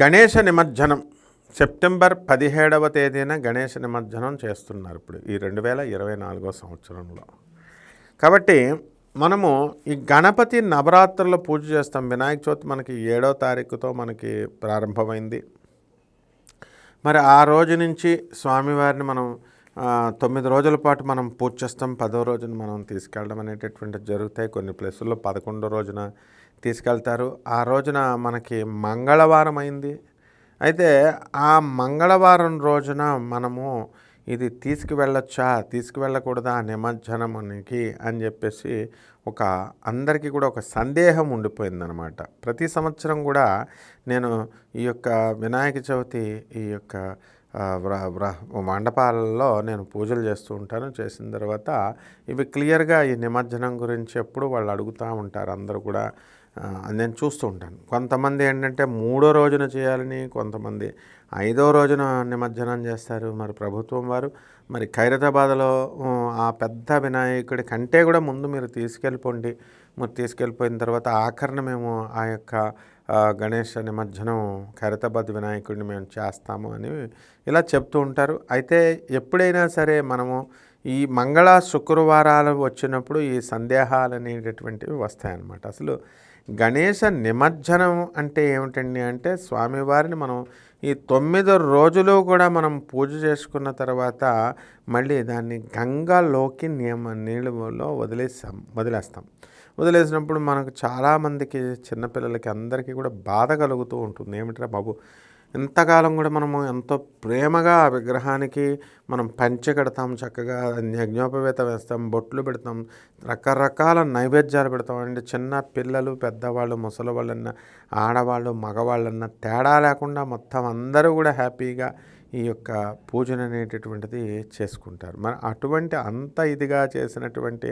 గణేష నిమజ్జనం. సెప్టెంబర్ పదిహేడవ తేదీన గణేష నిమజ్జనం చేస్తున్నారు ఇప్పుడు ఈ రెండు వేల ఇరవై నాలుగో సంవత్సరంలో. కాబట్టి మనము ఈ గణపతి నవరాత్రుల్లో పూజ చేస్తాం. వినాయక చవితి మనకి ఏడో తారీఖుతో మనకి ప్రారంభమైంది. మరి ఆ రోజు నుంచి స్వామివారిని మనం తొమ్మిది రోజుల పాటు మనం పూజ చేస్తాం. పదో రోజున మనం తీసుకెళ్ళడం అనేటటువంటి జరుగుతాయి. కొన్ని ప్లేసుల్లో పదకొండో రోజున తీసుకెళ్తారు. ఆ రోజున మనకి మంగళవారం అయింది. అయితే ఆ మంగళవారం రోజున మనము ఇది తీసుకువెళ్ళొచ్చా? తీసుకువెళ్ళకూడదా నిమజ్జనమునికి అని చెప్పేసి ఒక అందరికీ కూడా ఒక సందేహం ఉండిపోయిందనమాట ప్రతి సంవత్సరం కూడా నేను ఈ యొక్క వినాయక చవితి ఈ యొక్క వ్ర వ్ర మండపాలలో నేను పూజలు చేస్తూ ఉంటాను. చేసిన తర్వాత ఇవి క్లియర్గా ఈ నిమజ్జనం గురించి ఎప్పుడు వాళ్ళు అడుగుతూ ఉంటారు. అందరూ కూడా నేను చూస్తూ ఉంటాను. కొంతమంది ఏంటంటే మూడో రోజున చేయాలని కొంతమంది ఐదో రోజున నిమజ్జనం చేస్తారు. మరి ప్రభుత్వం వారు మరి ఖైరతాబాద్లో ఆ, పెద్ద వినాయకుడి కంటే కూడా ముందు మీరు తీసుకెళ్ళిపోండి. మీరు తీసుకెళ్ళిపోయిన తర్వాత ఆఖరణ మేము ఆ యొక్క గణేష్ నిమజ్జనం ఖైరతాబాద్ వినాయకుడిని మేము చేస్తాము అని ఇలా చెప్తూ ఉంటారు. అయితే ఎప్పుడైనా సరే మనము ఈ మంగళ శుక్రవారాలు వచ్చినప్పుడు ఈ సందేహాలు అనేటటువంటివి వస్తాయన్నమాట. అసలు గణేష నిమజ్జనం అంటే ఏమిటండి అంటే స్వామివారిని మనం ఈ తొమ్మిది రోజులు కూడా మనం పూజ చేసుకున్న తర్వాత మళ్ళీ దాన్ని గంగాలోకి నియమ నీళ్ళలో వదిలేసాం వదిలేస్తాం. వదిలేసినప్పుడు మనకు చాలామందికి చిన్నపిల్లలకి అందరికీ కూడా బాధ కలుగుతూ ఉంటుంది. ఏమిట్రా బాబు? ఇంతకాలం కూడా మనము ఎంతో ప్రేమగా ఆ విగ్రహానికి మనం పంచె కడతాం చక్కగా యజ్ఞోపవేత వేస్తాం బొట్లు పెడతాం రకరకాల నైవేద్యాలు పెడతాం. అంటే చిన్న పిల్లలు పెద్దవాళ్ళు ముసలివాళ్ళన్న ఆడవాళ్ళు మగవాళ్ళన్న తేడా లేకుండా మొత్తం అందరూ కూడా హ్యాపీగా ఈ యొక్క పూజన అనేటటువంటిది చేసుకుంటారు. మరి అటువంటి అంత ఇదిగా చేసినటువంటి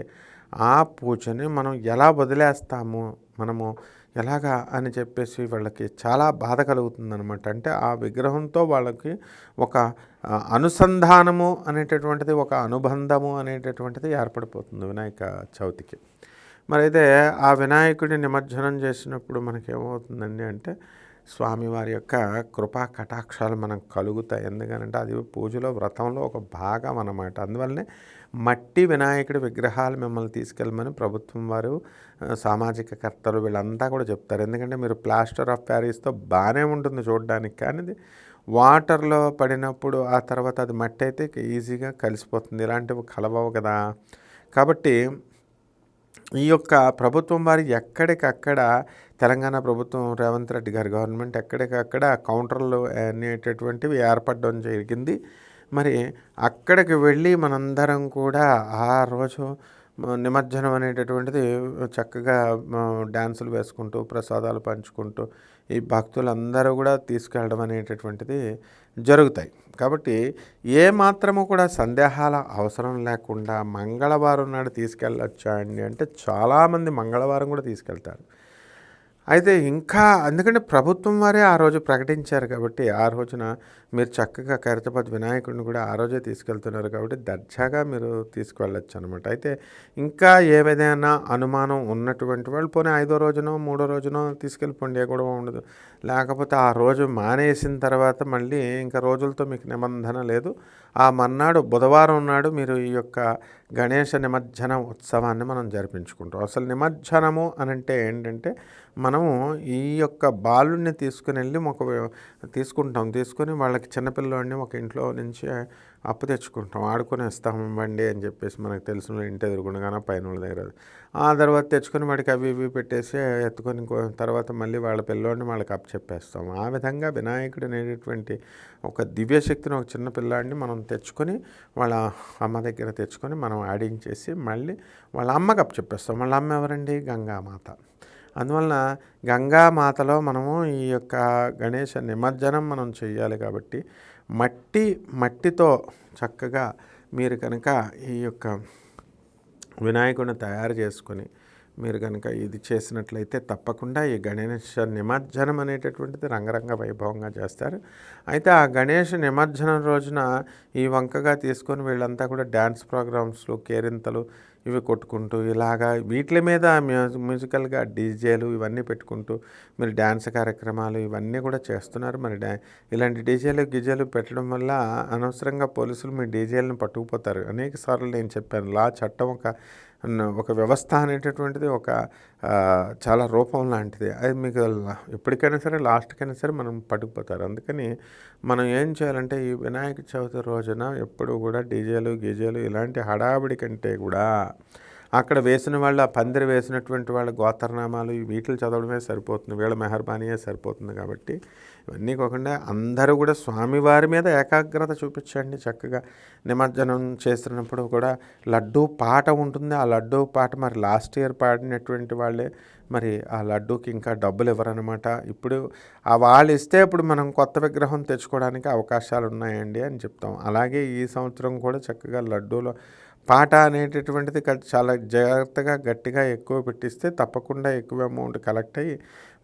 ఆ పూజని మనం ఎలా వదిలేస్తాము? మనము ఎలాగా అని చెప్పేసి వాళ్ళకి చాలా బాధ కలుగుతుందనమాట అంటే ఆ విగ్రహంతో వాళ్ళకి ఒక అనుసంధానము అనేటటువంటిది ఒక అనుబంధము అనేటటువంటిది ఏర్పడిపోతుంది వినాయక చవితికి. మరి అయితే ఆ వినాయకుడి నిమజ్జనం చేసినప్పుడు మనకేమవుతుందండి అంటే స్వామివారి యొక్క కృపా కటాక్షాలు మనకు కలుగుతాయి. ఎందుకనంటే అది పూజలో వ్రతంలో ఒక భాగం అన్నమాట. అందువల్లనే మట్టి వినాయకుడి విగ్రహాలు మిమ్మల్ని తీసుకెళ్ళమని ప్రభుత్వం వారు సామాజిక కర్తలు వీళ్ళంతా కూడా చెప్తారు. ఎందుకంటే మీరు ప్లాస్టర్ ఆఫ్ ప్యారిస్తో బాగానే ఉంటుంది చూడడానికి. కానీ వాటర్లో పడినప్పుడు ఆ తర్వాత అది మట్టి అయితే ఈజీగా కలిసిపోతుంది. ఇలాంటివి కలవవు కదా. కాబట్టి ఈ యొక్క ప్రభుత్వం వారి ఎక్కడికక్కడ తెలంగాణ ప్రభుత్వం రేవంత్ రెడ్డి గారి గవర్నమెంట్ ఎక్కడికక్కడ కౌంటర్లు అనేటటువంటివి ఏర్పడడం జరిగింది. మరి అక్కడికి వెళ్ళి మనందరం కూడా ఆ రోజు నిమజ్జనం అనేటటువంటిది చక్కగా డ్యాన్సులు వేసుకుంటూ ప్రసాదాలు పంచుకుంటూ ఈ భక్తులందరూ కూడా తీసుకెళ్ళడం అనేటటువంటిది జరుగుతాయి. కాబట్టి ఏ మాత్రము కూడా సందేహాల అవసరం లేకుండా మంగళవారం నాడు తీసుకెళ్ళొచ్చా అండి అంటే చాలామంది మంగళవారం కూడా తీసుకెళ్తారు. అయితే ఇంకా ఎందుకంటే ప్రభుత్వం వారే ఆ రోజు ప్రకటించారు కాబట్టి ఆ రోజున మీరు చక్కగా కరితపతి వినాయకుడిని కూడా ఆ రోజే తీసుకెళ్తున్నారు కాబట్టి దర్జాగా మీరు తీసుకువెళ్ళచ్చు అనమాట అయితే ఇంకా ఏదైనా అనుమానం ఉన్నటువంటి వాళ్ళు పోనీ ఐదో రోజునో మూడో రోజునో తీసుకెళ్ళిపోండి ఏ గొడవ ఉండదు. లేకపోతే ఆ రోజు మానేసిన తర్వాత మళ్ళీ ఇంకా రోజులతో మీకు నిబంధన లేదు. ఆ మర్నాడు బుధవారం నాడు మీరు ఈ యొక్క గణేష నిమజ్జన ఉత్సవాన్ని మనం జరిపించుకుంటాం. అసలు నిమజ్జనము అని అంటే ఏంటంటే మనము ఈ యొక్క బాలుని తీసుకుని వెళ్ళి ఒక తీసుకుంటాం. తీసుకొని వాళ్ళకి చిన్నపిల్లవాడిని ఒక ఇంట్లో నుంచి అప్పు తెచ్చుకుంటాం ఆడుకొని ఇస్తాం ఇవ్వండి అని చెప్పేసి మనకు తెలిసిన ఇంటి ఎదురుకుండగానే పైన వాళ్ళ దగ్గర ఆ తర్వాత తెచ్చుకొని వాడికి అవి ఇవి పెట్టేసి ఎత్తుకొని తర్వాత మళ్ళీ వాళ్ళ పిల్లోడిని వాళ్ళకి అప్పు చెప్పేస్తాం. ఆ విధంగా వినాయకుడు అనేటటువంటి ఒక దివ్యశక్తిని ఒక చిన్న పిల్లాడిని మనం తెచ్చుకొని వాళ్ళ అమ్మ దగ్గర తెచ్చుకొని మనం ఆడించేసి మళ్ళీ వాళ్ళ అమ్మకి అప్పు చెప్పేస్తాం. వాళ్ళ అమ్మ ఎవరండి? గంగామాత. అందువలన గంగామాతలో మనము ఈ యొక్క గణేష నిమజ్జనం మనం చేయాలి కాబట్టి మట్టి మట్టితో చక్కగా మీరు కనుక ఈ యొక్క వినాయకుడిని తయారు చేసుకొని మీరు కనుక ఇది చేసినట్లయితే తప్పకుండా ఈ గణేష నిమజ్జనం అనేటటువంటిది రంగరంగ వైభవంగా చేస్తారు. అయితే ఆ గణేష్ నిమజ్జనం రోజున ఈ వంకగా తీసుకొని వీళ్ళంతా కూడా డ్యాన్స్ ప్రోగ్రామ్స్లు కేరింతలు ఇవి కొట్టుకుంటూ ఇలాగా వీటి మీద మ్యూజికల్గా డీజేలు ఇవన్నీ పెట్టుకుంటూ మీరు డ్యాన్స్ కార్యక్రమాలు ఇవన్నీ కూడా చేస్తున్నారు. మరి డ్యా ఇలాంటి డీజేలు గిజేలు పెట్టడం వల్ల అనవసరంగా పోలీసులు మీ డీజేలను పట్టుకుపోతారు. అనేక సార్లు నేను చెప్పాను లా చట్టం ఒక ఒక వ్యవస్థ అనేటటువంటిది ఒక చాలా రూపం లాంటిది. అది మీకు ఎప్పటికైనా సరే లాస్ట్కైనా సరే మనం పట్టుకుపోతారు. అందుకని మనం ఏం చేయాలంటే ఈ వినాయక చవితి రోజున ఎప్పుడు కూడా డీజేలు గీజేలు ఇలాంటి హడావిడి కంటే కూడా అక్కడ వేసిన వాళ్ళ ఆ పందిరి వేసినటువంటి వాళ్ళ గోత్రనామాలు ఈ వీటిని చదవడమే సరిపోతుంది. వీళ్ళ మెహర్బానీయే సరిపోతుంది కాబట్టి ఇవన్నీ కాకుండా అందరూ కూడా స్వామివారి మీద ఏకాగ్రత చూపించండి చక్కగా. నిమజ్జనం చేస్తున్నప్పుడు కూడా లడ్డూ పాట ఉంటుంది. ఆ లడ్డూ పాట మరి లాస్ట్ ఇయర్ పాడినటువంటి వాళ్ళే మరి ఆ లడ్డూకి ఇంకా డబ్బులు ఇవ్వరనమాట ఇప్పుడు ఆ వాళ్ళు ఇస్తే ఇప్పుడు మనం కొత్త విగ్రహం తెచ్చుకోవడానికి అవకాశాలు ఉన్నాయండి అని చెప్తాం. అలాగే ఈ సంవత్సరం కూడా చక్కగా లడ్డూలో పాట అనేటటువంటిది చాలా జాగ్రత్తగా గట్టిగా ఎక్కువ పెట్టిస్తే తప్పకుండా ఎక్కువ అమౌంట్ కలెక్ట్ అయ్యి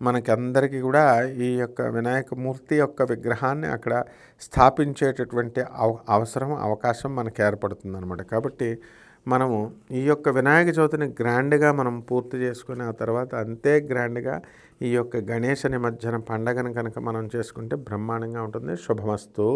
మనకి అందరికీ కూడా ఈ యొక్క వినాయక మూర్తి యొక్క విగ్రహాన్ని అక్కడ స్థాపించేటటువంటి అవ- అవసరం అవకాశం మనకు ఏర్పడుతుంది అనమాట కాబట్టి మనము ఈ యొక్క వినాయక చవితిని గ్రాండ్గా మనం పూర్తి చేసుకుని ఆ తర్వాత అంతే గ్రాండ్గా ఈ యొక్క గణేశ నిమజ్జన పండగను కనుక మనం చేసుకుంటే బ్రహ్మాండంగా ఉంటుంది. శుభమస్తు.